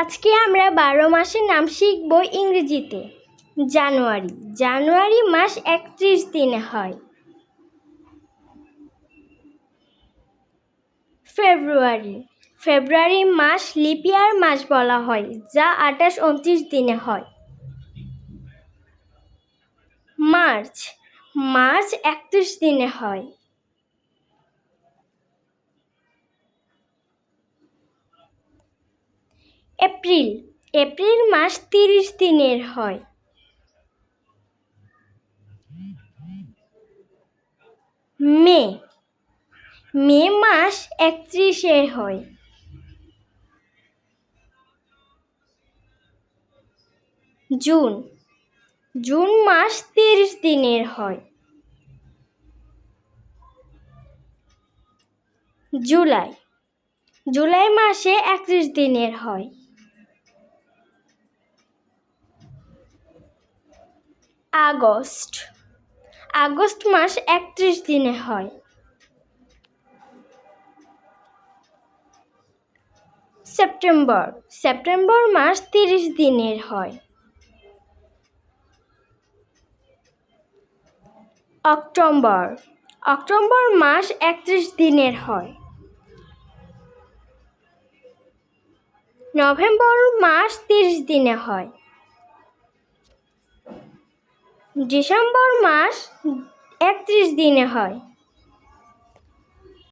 আজকে আমরা বারো মাসের নাম শিখব ইংরেজিতে। জানুয়ারি। জানুয়ারি মাস একত্রিশ দিনে হয়। ফেব্রুয়ারি। ফেব্রুয়ারি মাস লিপিয়ার মাস বলা হয়, যা আঠাশ উনত্রিশ দিনে হয়। মার্চ। মার্চ একত্রিশ দিনে হয়। এপ্রিল। এপ্রিল মাস তিরিশ দিনের হয়। মে। মে মাস একত্রিশে হয়। জুন। জুন মাস তিরিশ দিনের হয়। জুলাই। জুলাই মাসে একত্রিশ দিনের হয়। আগস্ট। আগস্ট মাস একত্রিশ দিনে হয়। সেপ্টেম্বর। সেপ্টেম্বর মাস তিরিশ দিনের হয়। অক্টোবর। অক্টোবর মাস একত্রিশ দিনের হয়। নভেম্বর মাস তিরিশ দিনে হয়। ডিসেম্বর মাস একত্রিশ দিনে হয়।